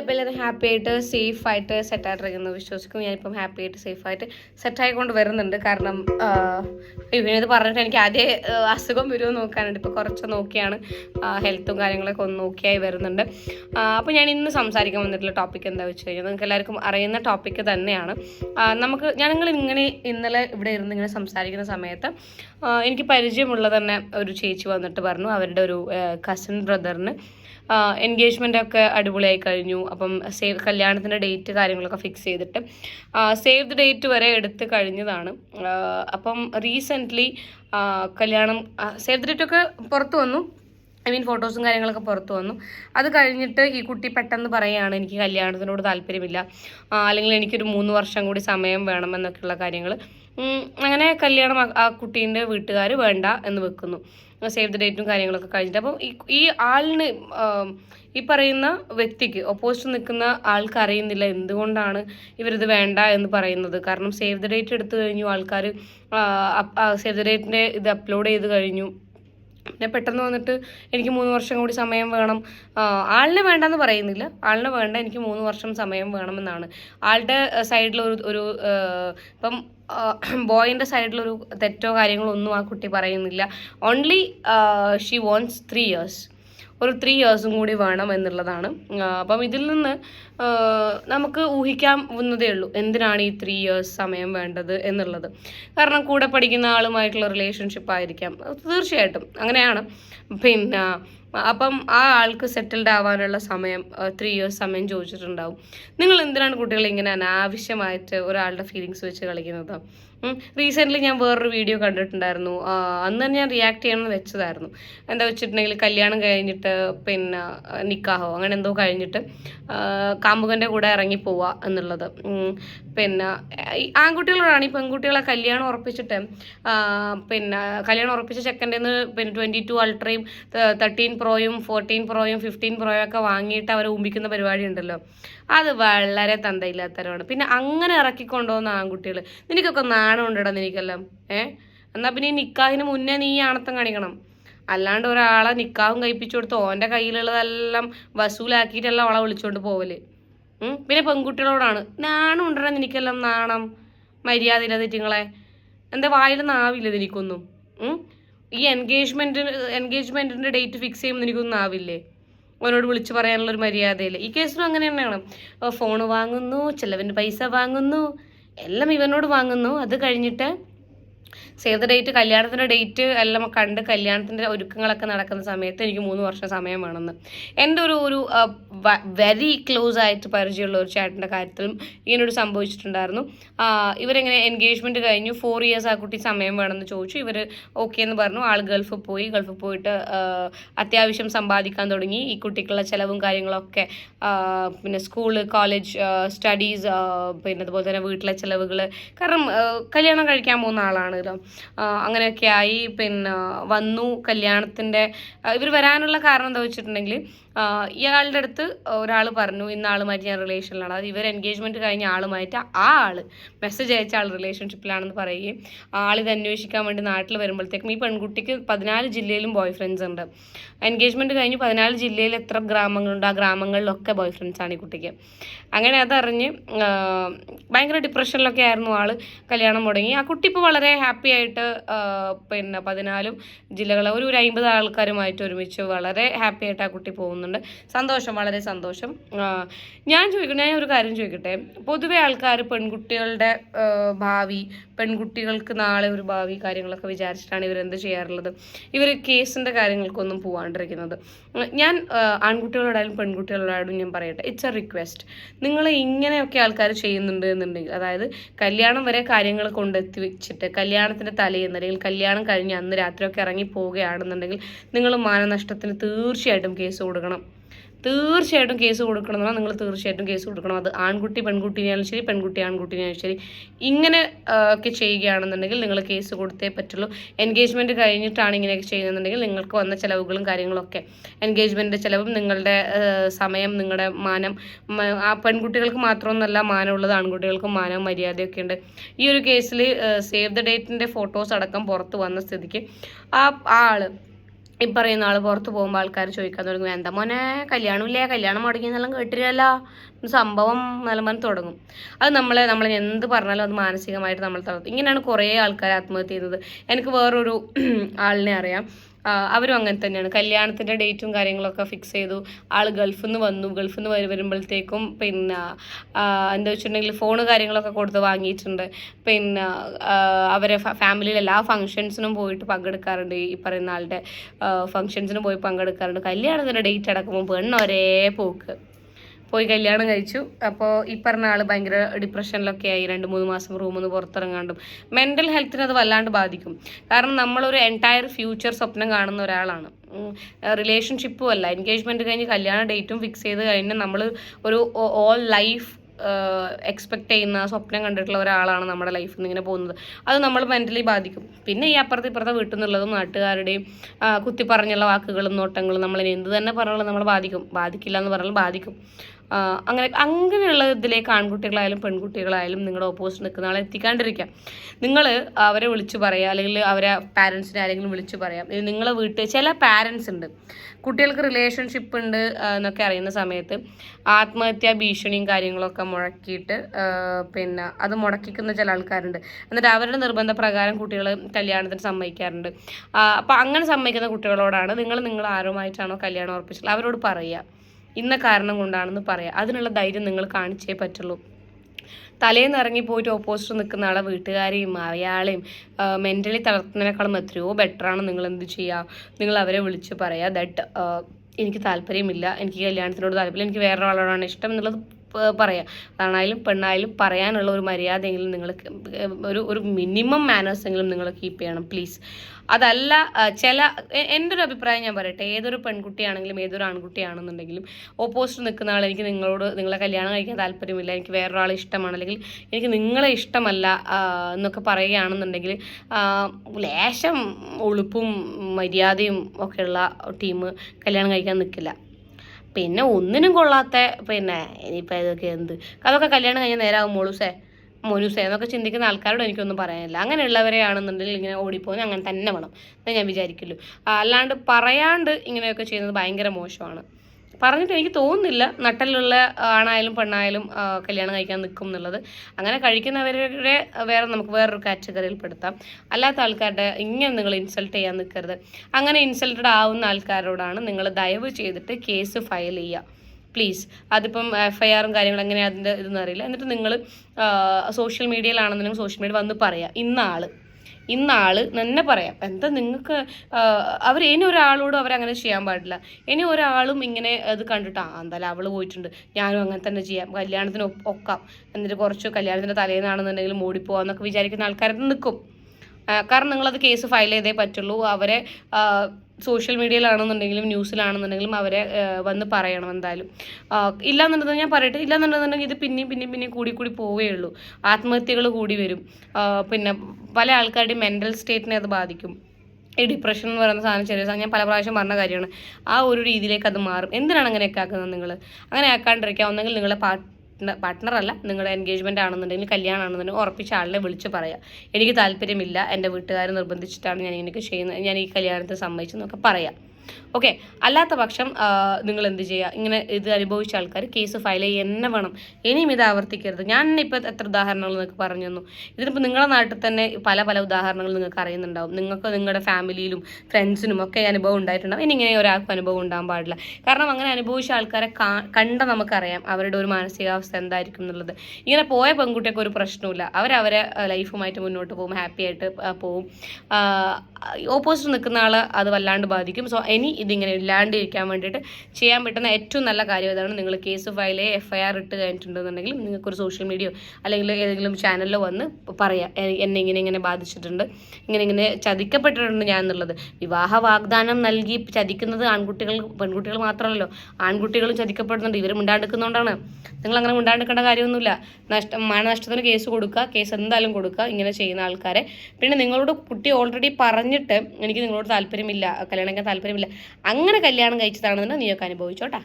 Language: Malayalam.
അപ്പോൾ എല്ലാവരും ഹാപ്പി ആയിട്ട് സേഫ് ആയിട്ട് സെറ്റ് ആയിട്ടിരിക്കുന്നു. വിശ്വസിക്കും. ഞാനിപ്പം ഹാപ്പി ആയിട്ട് സേഫ് ആയിട്ട് സെറ്റ് ആയിക്കൊണ്ട് വരുന്നുണ്ട്. കാരണം ഇവനത് പറഞ്ഞിട്ട് എനിക്ക് ആദ്യം അസുഖം വരുമോ നോക്കാനുണ്ട്. ഇപ്പോൾ കുറച്ച് നോക്കിയാണ്. ഹെൽത്തും കാര്യങ്ങളൊക്കെ ഒന്ന് നോക്കിയായി വരുന്നുണ്ട്. അപ്പോൾ ഞാൻ ഇന്ന് സംസാരിക്കാൻ വന്നിട്ടുള്ള ടോപ്പിക് എന്താ വെച്ച് കഴിഞ്ഞാൽ നിങ്ങൾക്ക് എല്ലാവർക്കും അറിയുന്ന ടോപ്പിക്ക് തന്നെയാണ്. നമുക്ക് ഞങ്ങൾ ഇങ്ങനെ ഇന്നലെ ഇവിടെ ഇരുന്ന് ഇങ്ങനെ സംസാരിക്കുന്ന സമയത്ത് എനിക്ക് പരിചയമുള്ള തന്നെ ഒരു ചേച്ചി വന്നിട്ട് പറഞ്ഞു. അവരുടെ ഒരു കസിൻ ബ്രദറിന് എൻഗേജ്മെന്റ് ഒക്കെ അടിപൊളിയായി കഴിഞ്ഞു. അപ്പം സേവ് കല്യാണത്തിന്റെ ഡേറ്റ് കാര്യങ്ങളൊക്കെ ഫിക്സ് ചെയ്തിട്ട് സേവ് ദ ഡേറ്റ് വരെ എടുത്ത് കഴിഞ്ഞതാണ്. അപ്പം റീസെന്റ്ലി കല്യാണം സേവ് ദ ഡേറ്റ് ഒക്കെ പുറത്തു വന്നു. ഐ മീൻ ഫോട്ടോസും കാര്യങ്ങളൊക്കെ പുറത്തു വന്നു. അത് കഴിഞ്ഞിട്ട് ഈ കുട്ടി പെട്ടെന്ന് പറയുകയാണ് എനിക്ക് കല്യാണത്തിനോട് താല്പര്യമില്ല. അല്ലെങ്കിൽ എനിക്കൊരു മൂന്ന് വർഷം കൂടി സമയം വേണമെന്നൊക്കെയുള്ള കാര്യങ്ങൾ അങ്ങനെ കല്യാണം ആ- കുട്ടീന്റെ വീട്ടുകാർ വേണ്ട എന്ന് വെക്കുന്നു. സേവ് ദ ഡേറ്റും കാര്യങ്ങളൊക്കെ കഴിഞ്ഞിട്ട്. അപ്പം ഈ ആളിന് ഈ പറയുന്ന വ്യക്തിക്ക് ഒപ്പോസിറ്റ് നിൽക്കുന്ന ആൾക്ക് അറിയുന്നില്ല എന്തുകൊണ്ടാണ് ഇവരിത് വേണ്ട എന്ന് പറയുന്നത്. കാരണം സേവ് ദ ഡേറ്റ് എടുത്തു കഴിഞ്ഞു ആൾക്കാർ സേവ് ദ ഡേറ്റിന്റെ ഇത് അപ്ലോഡ് ചെയ്ത് കഴിഞ്ഞു. പിന്നെ പെട്ടെന്ന് വന്നിട്ട് എനിക്ക് മൂന്ന് വർഷം കൂടി സമയം വേണം. ആളിന് വേണ്ടെന്ന് പറയുന്നില്ല. ആളിനെ വേണ്ട എനിക്ക് മൂന്ന് വർഷം സമയം വേണമെന്നാണ്. ആളുടെ സൈഡിൽ ഒരു ഒരു ഇപ്പം ബോയിന്റെ സൈഡിലൊരു തെറ്റോ കാര്യങ്ങളോ ഒന്നും ആ കുട്ടി പറയുന്നില്ല. Only she wants three years ഒരു ത്രീ ഇയേഴ്സും കൂടി വേണം എന്നുള്ളതാണ്. അപ്പം ഇതിൽ നിന്ന് നമുക്ക് ഊഹിക്കാവുന്നതേ ഉള്ളൂ എന്തിനാണ് ഈ ത്രീ ഇയേഴ്സ് സമയം വേണ്ടത് എന്നുള്ളത്. കാരണം കൂടെ പഠിക്കുന്ന ആളുമായിട്ടുള്ള റിലേഷൻഷിപ്പ് ആയിരിക്കാം. തീർച്ചയായിട്ടും അങ്ങനെയാണ്. പിന്നെ അപ്പം ആ ആൾക്ക് സെറ്റിൽഡ് ആവാനുള്ള സമയം ത്രീ ഇയേഴ്സ് സമയം ചോദിച്ചിട്ടുണ്ടാവും. നിങ്ങൾ എന്തിനാണ് കുട്ടികൾ ഇങ്ങനെ അനാവശ്യമായിട്ട് ഒരാളുടെ ഫീലിങ്സ് വെച്ച് കളിക്കുന്നത്? റീസെന്റ്ലി ഞാൻ വേറൊരു വീഡിയോ കണ്ടിട്ടുണ്ടായിരുന്നു. അന്ന് തന്നെ ഞാൻ റിയാക്ട് ചെയ്യണമെന്ന് വെച്ചതായിരുന്നു. എന്താ വെച്ചിട്ടുണ്ടെങ്കിൽ കല്യാണം കഴിഞ്ഞിട്ട് പിന്നെ നിക്കാഹോ അങ്ങനെ എന്തോ കഴിഞ്ഞിട്ട് കാമുകന്റെ കൂടെ ഇറങ്ങി പോവുക എന്നുള്ളത്. പിന്നെ ആൺകുട്ടികളോടാണ് ഈ പെൺകുട്ടികളെ കല്യാണം ഉറപ്പിച്ചിട്ട് പിന്നെ കല്യാണം ഉറപ്പിച്ച ചെക്കന്റെ പിന്നെ ട്വന്റി ടു അൾട്രയും തേർട്ടീൻ പ്രോയും ഫോർട്ടീൻ പ്രോയും ഫിഫ്റ്റീൻ പ്രോയും ഒക്കെ വാങ്ങിയിട്ട് അവരെ ഉമ്പിക്കുന്ന പരിപാടി ഉണ്ടല്ലോ അത് വളരെ തന്തയില്ലാത്തരമാണ് പിന്നെ അങ്ങനെ ഇറക്കിക്കൊണ്ടുപോകുന്ന ആൺകുട്ടികൾ നിനക്കൊക്കെ നാണം ഉണ്ടടാ നിനക്കെല്ലാം? ഏ? എന്നാൽ പിന്നെ ഈ നിക്കാഹിന് മുന്നേ നീ ആണത്തം കാണിക്കണം. അല്ലാണ്ട് ഒരാളെ നിക്കാഹും കഴിപ്പിച്ചു കൊടുത്ത് ഓന്റെ കയ്യിലുള്ളതെല്ലാം വസൂലാക്കിയിട്ടെല്ലാം അവളെ വിളിച്ചുകൊണ്ട് പോവൽ. പിന്നെ പെൺകുട്ടികളോടാണ്. നാണം ഉണ്ടടാ നിനക്കെല്ലാം നാണം? മര്യാദയില്ല തെറ്റിങ്ങളെ എന്താ വായിൽ നാവില്ല നിനക്കൊന്നും. ഉം. ഈ എൻഗേജ്മെന്റ് എൻഗേജ്മെന്റിന്റെ ഡേറ്റ് ഫിക്സ് ചെയ്യുമ്പോൾ എനിക്കൊന്നും ആവില്ലേ? അവനോട് വിളിച്ചു പറയാനുള്ള ഒരു മര്യാദയില്ല. ഈ കേസിലും അങ്ങനെ തന്നെയാണ്. ഫോൺ വാങ്ങുന്നു ചിലവിന് പൈസ വാങ്ങുന്നു എല്ലാം ഇവനോട് വാങ്ങുന്നു. അത് കഴിഞ്ഞിട്ട് സേവ് ദ ഡേറ്റ് കല്യാണത്തിന്റെ ഡേറ്റ് എല്ലാം കണ്ട് കല്യാണത്തിന്റെ ഒരുക്കങ്ങളൊക്കെ നടക്കുന്ന സമയത്ത് എനിക്ക് മൂന്ന് വർഷം സമയം വേണമെന്ന്. എന്റെ ഒരു ഒരു വെരി ക്ലോസ് ആയിട്ട് പരിചയമുള്ള ഒരു ചേട്ടന്റെ കാര്യത്തിലും ഇങ്ങനൊരു സംഭവിച്ചിട്ടുണ്ടായിരുന്നു. ഇവരെങ്ങനെ എൻഗേജ്മെന്റ് കഴിഞ്ഞു ഫോർ ഇയേഴ്സ് ആ കുട്ടി സമയം വേണമെന്ന് ചോദിച്ചു. ഇവർ ഓക്കെ എന്ന് പറഞ്ഞു. ആൾ ഗൾഫിൽ പോയി. ഗൾഫിൽ പോയിട്ട് അത്യാവശ്യം സമ്പാദിക്കാൻ തുടങ്ങി. ഈ കുട്ടിക്കുള്ള ചിലവും കാര്യങ്ങളൊക്കെ പിന്നെ സ്കൂൾ കോളേജ് സ്റ്റഡീസ് പിന്നെ അതുപോലെ തന്നെ വീട്ടിലെ ചിലവുകൾ കാരണം കല്യാണം കഴിക്കാൻ പോകുന്ന ആളാണല്ലോ അങ്ങനെയൊക്കെ ആയി. പിന്നെ വന്നു കല്യാണത്തിന്റെ ഇവർ വരാനുള്ള കാരണം എന്താ വെച്ചിട്ടുണ്ടെങ്കിൽ ഇയാളുടെ അടുത്ത് ഒരാൾ പറഞ്ഞു ഇന്ന ആളുമായിട്ട് ഞാൻ റിലേഷനിലാണ് അത് ഇവർ എൻഗേജ്മെന്റ് കഴിഞ്ഞ ആളുമായിട്ട് ആ ആൾ മെസ്സേജ് അയച്ച ആൾ റിലേഷൻഷിപ്പിലാണെന്ന് പറയുകയും ആ ആൾ ഇത് അന്വേഷിക്കാൻ വേണ്ടി നാട്ടിൽ വരുമ്പോഴത്തേക്കും ഈ പെൺകുട്ടിക്ക് പതിനാല് ജില്ലയിലും ബോയ് ഫ്രണ്ട്സ് ഉണ്ട്. എൻഗേജ്മെന്റ് കഴിഞ്ഞ് പതിനാല് ജില്ലയിൽ എത്ര ഗ്രാമങ്ങളുണ്ട് ആ ഗ്രാമങ്ങളിലൊക്കെ ബോയ് ഫ്രണ്ട്സാണ് ഈ കുട്ടിക്ക്. അങ്ങനെ അതറിഞ്ഞ് ഭയങ്കര ഡിപ്രഷനിലൊക്കെ ആയിരുന്നു ആൾ കല്യാണം മുടങ്ങി. ആ കുട്ടി ഇപ്പോൾ വളരെ ഹാപ്പി ആയിട്ട് പിന്നെ പതിനാലും ജില്ലകളെ ഒരു ഒരു അമ്പത് ആൾക്കാരുമായിട്ട് ഒരുമിച്ച് വളരെ ഹാപ്പി ആയിട്ട് ആ കുട്ടി പോകുന്നുണ്ട് സന്തോഷം വളരെ സന്തോഷം. ഞാൻ ചോദിക്കട്ടെ ഞാൻ ഒരു കാര്യം ചോദിക്കട്ടെ. പൊതുവെ ആൾക്കാർ പെൺകുട്ടികളുടെ ഭാവി പെൺകുട്ടികൾക്ക് നാളെ ഒരു ഭാവി കാര്യങ്ങളൊക്കെ വിചാരിച്ചിട്ടാണ് ഇവരെന്ത് ചെയ്യാറുള്ളത്? ഇവർ കേസിന്റെ കാര്യങ്ങൾക്കൊന്നും പോവാണ്ടിരിക്കുന്നത്. ഞാൻ ആൺകുട്ടികളോടായാലും പെൺകുട്ടികളോടായാലും ഞാൻ പറയട്ടെ ഇറ്റ്സ് എ റിക്വസ്റ്റ് നിങ്ങൾ ഇങ്ങനെയൊക്കെ ആൾക്കാർ ചെയ്യുന്നുണ്ട് എന്നുണ്ടെങ്കിൽ അതായത് കല്യാണം വരെ കാര്യങ്ങൾ കൊണ്ടെത്തി വെച്ചിട്ട് കല്യാണത്തിന്റെ തലേന്ന് അല്ലെങ്കിൽ കല്യാണം കഴിഞ്ഞ് അന്ന് രാത്രിയൊക്കെ ഇറങ്ങി പോവുകയാണെന്നുണ്ടെങ്കിൽ നിങ്ങൾ മാനനഷ്ടത്തിന് തീർച്ചയായിട്ടും കേസ് കൊടുക്കണം. തീർച്ചയായിട്ടും കേസ് കൊടുക്കണം എന്നാൽ നിങ്ങൾ തീർച്ചയായിട്ടും കേസ് കൊടുക്കണം. അത് ആൺകുട്ടി പെൺകുട്ടിയായാലും ശരി പെൺകുട്ടി ആൺകുട്ടിയായാലും ശരി. ഇങ്ങനെ ഒക്കെ ചെയ്യുകയാണെന്നുണ്ടെങ്കിൽ നിങ്ങൾ കേസ് കൊടുത്തേ പറ്റുള്ളൂ. എൻഗേജ്മെന്റ് കഴിഞ്ഞിട്ടാണ് ഇങ്ങനെയൊക്കെ ചെയ്യുന്നുണ്ടെങ്കിൽ നിങ്ങൾക്ക് വന്ന ചിലവുകളും കാര്യങ്ങളൊക്കെ. എൻഗേജ്മെന്റിന്റെ ചിലവും നിങ്ങളുടെ സമയം നിങ്ങളുടെ മാനം ആ പെൺകുട്ടികൾക്ക് മാത്രമൊന്നുമല്ല മാനമുള്ളത് ആൺകുട്ടികൾക്കും മാനവും മര്യാദയൊക്കെ ഉണ്ട്. ഈ ഒരു കേസിൽ സേവ് ദ ഡേറ്റിന്റെ ഫോട്ടോസ് അടക്കം പുറത്ത് വന്ന സ്ഥിതിക്ക് ആ ആ ആൾ ഈ പറയുന്ന ആൾ പുറത്ത് പോകുമ്പോൾ ആൾക്കാർ ചോദിക്കാൻ തുടങ്ങും എന്താ മോനെ കല്യാണമില്ലേ? കല്യാണം മുടങ്ങിയെന്നെല്ലാം കേട്ടില്ലല്ലോ. സംഭവം നിലമ്പൻ തുടങ്ങും. അത് നമ്മളെ നമ്മൾ എന്ത് പറഞ്ഞാലും അത് മാനസികമായിട്ട് നമ്മൾ തളർത്തും. ഇങ്ങനെയാണ് കുറേ ആൾക്കാർ ആത്മഹത്യ ചെയ്യുന്നത് എനിക്ക് വേറൊരു ആളിനെ അറിയാം. അവരും അങ്ങനെ തന്നെയാണ്. കല്യാണത്തിന്റെ ഡേറ്റും കാര്യങ്ങളൊക്കെ ഫിക്സ് ചെയ്തു. ആൾ ഗൾഫിൽ നിന്ന് വന്നു. ഗൾഫിൽ നിന്ന് വരുമ്പോഴത്തേക്കും പിന്നെ എന്താ വെച്ചിട്ടുണ്ടെങ്കിൽ ഫോണ് കാര്യങ്ങളൊക്കെ കൊടുത്ത് വാങ്ങിയിട്ടുണ്ട്. പിന്നെ അവരെ ഫാമിലിയിൽ എല്ലാ ഫങ്ഷൻസിനും പോയിട്ട് പങ്കെടുക്കാറുണ്ട്. ഈ പറയുന്ന ആളുടെ ഫങ്ഷൻസിനും പോയി പങ്കെടുക്കാറുണ്ട്. കല്യാണത്തിന്റെ ഡേറ്റ് അടക്കുമ്പോൾ ഒരേ പോക്ക്. പോയി കല്യാണം കഴിച്ചു. അപ്പോൾ ഈ പറഞ്ഞ ആൾ ഭയങ്കര ഡിപ്രഷനിലൊക്കെ ആയി. രണ്ട് മൂന്ന് മാസം റൂമിൽ നിന്ന് പുറത്തിറങ്ങാണ്ടും. മെന്റൽ ഹെൽത്തിനെ അത് വല്ലാണ്ട് ബാധിക്കും. കാരണം നമ്മളൊരു എന്റയർ ഫ്യൂച്ചർ സ്വപ്നം കാണുന്ന ഒരാളാണ്. റിലേഷൻഷിപ്പും അല്ല. എൻഗേജ്മെന്റ് കഴിഞ്ഞ് കല്യാണ ഡേറ്റും ഫിക്സ് ചെയ്ത് കഴിഞ്ഞ് നമ്മൾ ഒരു ഓൾ ലൈഫ് എക്സ്പെക്ട് ചെയ്യുന്ന സ്വപ്നം കണ്ടിട്ടുള്ള ഒരാളാണ് നമ്മുടെ ലൈഫിൽ നിന്ന് ഇങ്ങനെ പോകുന്നത്. അത് നമ്മൾ മെന്റലി ബാധിക്കും. പിന്നെ ഈ അപ്പുറത്ത് ഇപ്പുറത്തെ വീട്ടിൽ നിന്നുള്ളതും നാട്ടുകാരുടെയും കുത്തി പറഞ്ഞുള്ള വാക്കുകളും നോട്ടങ്ങളും നമ്മളിനി എന്ത് തന്നെ പറഞ്ഞാലും നമ്മളെ ബാധിക്കും. ബാധിക്കില്ല എന്ന് പറഞ്ഞാൽ ബാധിക്കും. അങ്ങനെ അങ്ങനെയുള്ള ഇതിലേക്ക് ആൺകുട്ടികളായാലും പെൺകുട്ടികളായാലും നിങ്ങളുടെ ഓപ്പോസിറ്റ് നിൽക്കുന്ന ആളെ എത്തിക്കാണ്ടിരിക്കുക. നിങ്ങൾ അവരെ വിളിച്ചു പറയുക അല്ലെങ്കിൽ അവരെ പാരൻസിനെ ആരെങ്കിലും വിളിച്ചു പറയാം. ഇത് നിങ്ങളെ വീട്ടിൽ ചില പാരൻസ് ഉണ്ട്. കുട്ടികൾക്ക് റിലേഷൻഷിപ്പ് ഉണ്ട് എന്നൊക്കെ അറിയുന്ന സമയത്ത് ആത്മഹത്യാ ഭീഷണിയും കാര്യങ്ങളൊക്കെ മുഴക്കിയിട്ട് പിന്നെ അത് മുടക്കിക്കുന്ന ചില ആൾക്കാരുണ്ട്. എന്നിട്ട് അവരുടെ നിർബന്ധ പ്രകാരം കുട്ടികൾ കല്യാണത്തിന് സമ്മതിക്കാറുണ്ട്. അപ്പോൾ അങ്ങനെ സമ്മതിക്കുന്ന കുട്ടികളോടാണ് നിങ്ങൾ നിങ്ങൾ ആരുമായിട്ടാണോ കല്യാണം ഉറപ്പിച്ചിട്ടുള്ളത് അവരോട് പറയുക. ഇന്ന കാരണം കൊണ്ടാണെന്ന് പറയാം. അതിനുള്ള ധൈര്യം നിങ്ങൾ കാണിച്ചേ പറ്റുള്ളൂ. തലേന്ന് ഇറങ്ങി പോയിട്ട് ഓപ്പോസിറ്റ് നിൽക്കുന്ന ആളെ വീട്ടുകാരെയും അയാളെയും മെന്റലി തളർത്തുന്നതിനേക്കാളും എത്രയോ ബെറ്ററാണ് നിങ്ങൾ എന്ത് ചെയ്യുക നിങ്ങൾ അവരെ വിളിച്ച് പറയുക ദറ്റ് എനിക്ക് താല്പര്യമില്ല എനിക്ക് കല്യാണത്തിനോട് താല്പര്യം എനിക്ക് വേറൊരാളോടാണ് ഇഷ്ടം എന്നുള്ളത് പറയാം. ആണായാലും പെണ്ണായാലും പറയാനുള്ള ഒരു മര്യാദയെങ്കിലും നിങ്ങൾ ഒരു ഒരു മിനിമം മാനേഴ്സ് എങ്കിലും നിങ്ങൾ കീപ്പ് ചെയ്യണം പ്ലീസ് അതല്ല ചില എന്റെ ഒരു അഭിപ്രായം ഞാൻ പറയട്ടെ. ഏതൊരു പെൺകുട്ടിയാണെങ്കിലും ഏതൊരു ആൺകുട്ടിയാണെന്നുണ്ടെങ്കിലും ഓപ്പോസിറ്റ് നിൽക്കുന്ന ആൾ എനിക്ക് നിങ്ങളോട് നിങ്ങളെ കല്യാണം കഴിക്കാൻ താല്പര്യമില്ല. എനിക്ക് വേറൊരാളെ ഇഷ്ടമാണ്. അല്ലെങ്കിൽ എനിക്ക് നിങ്ങളെ ഇഷ്ടമല്ല എന്നൊക്കെ പറയുകയാണെന്നുണ്ടെങ്കിൽ ലേശം ഒളുപ്പും മര്യാദയും ഒക്കെയുള്ള ടീം കല്യാണം കഴിക്കാൻ നിൽക്കില്ല പിന്നെ ഒന്നിനും കൊള്ളാത്ത പിന്നെ ഇനിയിപ്പോൾ ഇതൊക്കെ എന്ത്? അതൊക്കെ കല്യാണം കഴിഞ്ഞാൽ നേരാവും മോളൂസേ മോനൂസേ എന്നൊക്കെ ചിന്തിക്കുന്ന ആൾക്കാരോട് എനിക്കൊന്നും പറയാനില്ല. അങ്ങനെയുള്ളവരെയാണെന്നുണ്ടെങ്കിൽ ഇങ്ങനെ ഓടിപ്പോകുന്നത് അങ്ങനെ തന്നെ വേണം. എന്ന് ഞാൻ വിചാരിക്കുള്ളൂ. അല്ലാണ്ട് പറയാണ്ട് ഇങ്ങനെയൊക്കെ ചെയ്യുന്നത് ഭയങ്കര മോശമാണ്. പറഞ്ഞിട്ട് എനിക്ക് തോന്നുന്നില്ല നട്ടലുള്ള ആണായാലും പെണ്ണായാലും കല്യാണം കഴിക്കാൻ നിൽക്കും എന്നുള്ളത്. അങ്ങനെ കഴിക്കുന്നവരുടെ വേറെ നമുക്ക് വേറൊരു കാറ്റഗറിയിൽ പെടുത്താം. അല്ലാത്ത ആൾക്കാരുടെ ഇങ്ങനെ നിങ്ങൾ ഇൻസൾട്ട് ചെയ്യാൻ നിൽക്കരുത്. അങ്ങനെ ഇൻസൾട്ടഡ് ആവുന്ന ആൾക്കാരോടാണ് നിങ്ങൾ ദയവ് ചെയ്തിട്ട് കേസ് ഫയൽ ചെയ്യുക. പ്ലീസ്. അതിപ്പം എഫ് ഐ ആറും കാര്യങ്ങളും എങ്ങനെ അതിന്റെ ഇതെന്ന് അറിയില്ല. എന്നിട്ട് നിങ്ങൾ സോഷ്യൽ മീഡിയയിലാണെന്നുണ്ടെങ്കിൽ സോഷ്യൽ മീഡിയ വന്ന് പറയുക ഇന്ന ആൾ ഇന്ന ആൾ തന്നെ പറയാം എന്താ നിങ്ങൾക്ക് അവർ ഇനി ഒരാളോടും അവരങ്ങനെ ചെയ്യാൻ പാടില്ല. ഇനി ഒരാളും ഇങ്ങനെ അത് കണ്ടിട്ട് ആ എന്തായാലും അവൾ പോയിട്ടുണ്ട്. ഞാനും അങ്ങനെ തന്നെ ചെയ്യാം. കല്യാണത്തിന് ഒക്കാം. എന്നിട്ട് കുറച്ച് കല്യാണത്തിന്റെ തലേന്നാണെന്നുണ്ടെങ്കിൽ ഓടിപ്പോവാന്നൊക്കെ വിചാരിക്കുന്ന ആൾക്കാരുടെ നിൽക്കും കാരണം നിങ്ങളത് കേസ് ഫയൽ ചെയ്തേ പറ്റുള്ളൂ. അവരെ സോഷ്യൽ മീഡിയയിലാണെന്നുണ്ടെങ്കിലും ന്യൂസിലാണെന്നുണ്ടെങ്കിലും അവരെ വന്ന് പറയണം എന്തായാലും. ഇല്ലാന്നുണ്ടെന്ന് ഞാൻ പറയട്ടെ. ഇല്ലാന്നുണ്ടെന്നുണ്ടെങ്കിൽ ഇത് പിന്നെയും പിന്നെയും പിന്നെയും കൂടി കൂടി പോവേ ആത്മഹത്യകൾ കൂടി വരും. പിന്നെ പല ആൾക്കാരുടെയും മെന്റൽ സ്റ്റേറ്റിനെ അത് ബാധിക്കും. ഈ ഡിപ്രഷൻ എന്ന് പറയുന്ന സാധനം ചെറിയ ഞാൻ പല പ്രാവശ്യം പറഞ്ഞ കാര്യമാണ്. ആ ഒരു രീതിയിലേക്ക് അത് മാറും. എന്തിനാണ് അങ്ങനെയൊക്കെ ആക്കുന്നത് നിങ്ങൾ? അങ്ങനെ ആക്കാണ്ടിരിക്കുക ഒന്നെങ്കിൽ നിങ്ങളെ പാർട്ട്ണർ പാർട്ട്ണർ അല്ല നിങ്ങളുടെ എൻഗേജ്മെന്റ് ആണെന്നുണ്ടെങ്കിൽ കല്യാണം ആണെന്നുണ്ടെങ്കിൽ ഉറപ്പിച്ച ആളിനെ വിളിച്ച് പറയാം. എനിക്ക് താല്പര്യമില്ല എന്റെ വീട്ടുകാർ നിർബന്ധിച്ചിട്ടാണ് ഞാൻ ഇങ്ങനെയൊക്കെ ചെയ്യുന്നത് ഞാൻ ഈ കല്യാണത്തിന് സമ്മതിച്ചെന്നൊക്കെ പറയാം. ഓക്കെ അല്ലാത്ത പക്ഷം നിങ്ങൾ എന്ത് ചെയ്യുക ഇങ്ങനെ ഇത് അനുഭവിച്ച ആൾക്കാർ കേസ് ഫയൽ ചെയ്യുക തന്നെ വേണം. ഇനിയും ഇത് ആവർത്തിക്കരുത്. ഞാൻ ഇപ്പോൾ എത്ര ഉദാഹരണങ്ങൾ നിങ്ങൾക്ക് പറഞ്ഞു തന്നു. ഇതിനിപ്പോൾ നിങ്ങളുടെ നാട്ടിൽ തന്നെ പല പല ഉദാഹരണങ്ങൾ നിങ്ങൾക്ക് അറിയുന്നുണ്ടാവും. നിങ്ങൾക്ക് നിങ്ങളുടെ ഫാമിലിയിലും ഫ്രണ്ട്സിനും ഒക്കെ അനുഭവം ഉണ്ടായിട്ടുണ്ടാവും. ഇനി ഇങ്ങനെ ഒരാൾക്കും അനുഭവം ഉണ്ടാകാൻ പാടില്ല. കാരണം അങ്ങനെ അനുഭവിച്ച ആൾക്കാരെ കണ്ട നമുക്കറിയാം അവരുടെ ഒരു മാനസികാവസ്ഥ എന്തായിരിക്കും എന്നുള്ളത്. ഇങ്ങനെ പോയ പെൺകുട്ടിയൊക്കെ ഒരു പ്രശ്നമില്ല അവരവരെ ലൈഫുമായിട്ട് മുന്നോട്ട് പോകും. ഹാപ്പി ആയിട്ട് പോവും. ഓപ്പോസിറ്റ് നിൽക്കുന്ന ആൾ അത് വല്ലാണ്ട് ബാധിക്കും. സോ ഇനി ഇതിങ്ങനെ ഇല്ലാണ്ടിരിക്കാൻ വേണ്ടിയിട്ട് ചെയ്യാൻ പറ്റുന്ന ഏറ്റവും നല്ല കാര്യം ഇതാണ്. നിങ്ങൾ case file F I R ഇട്ട് കഴിഞ്ഞിട്ടുണ്ടെന്നുണ്ടെങ്കിൽ നിങ്ങൾക്കൊരു സോഷ്യൽ മീഡിയയോ അല്ലെങ്കിൽ ഏതെങ്കിലും ചാനലിലോ വന്ന് പറയാം എന്നെ ഇങ്ങനെ ഇങ്ങനെ ബാധിച്ചിട്ടുണ്ട് ഇങ്ങനെ ഇങ്ങനെ ചതിക്കപ്പെട്ടിട്ടുണ്ട് ഞാൻ എന്നുള്ളത്. വിവാഹ വാഗ്ദാനം നൽകി ചതിക്കുന്നത് ആൺകുട്ടികൾ പെൺകുട്ടികൾ മാത്രമല്ലല്ലോ ആൺകുട്ടികളും ചതിക്കപ്പെടുന്നുണ്ട് ഇവർ മിണ്ടാണ്ടിരിക്കുന്നതുകൊണ്ടാണ് നിങ്ങൾ അങ്ങനെ മിണ്ടാണ്ടിരിക്കേണ്ട കാര്യമൊന്നുമില്ല. നഷ്ടം മാനനഷ്ടത്തിന് കേസ് കൊടുക്കുക കേസ് എന്തായാലും കൊടുക്കുക ഇങ്ങനെ ചെയ്യുന്ന ആൾക്കാരെ. പിന്നെ നിങ്ങളോട് കുട്ടി ഓൾറെഡി പറഞ്ഞിട്ട് എനിക്ക് നിങ്ങളോട് താല്പര്യമില്ല കല്യാണം കഴിക്കാൻ താല്പര്യമില്ല അങ്ങനെ കല്യാണം കഴിച്ചതാണെന്നുണ്ടെങ്കിൽ നീയൊക്കെ അനുഭവിച്ചോട്ടാ.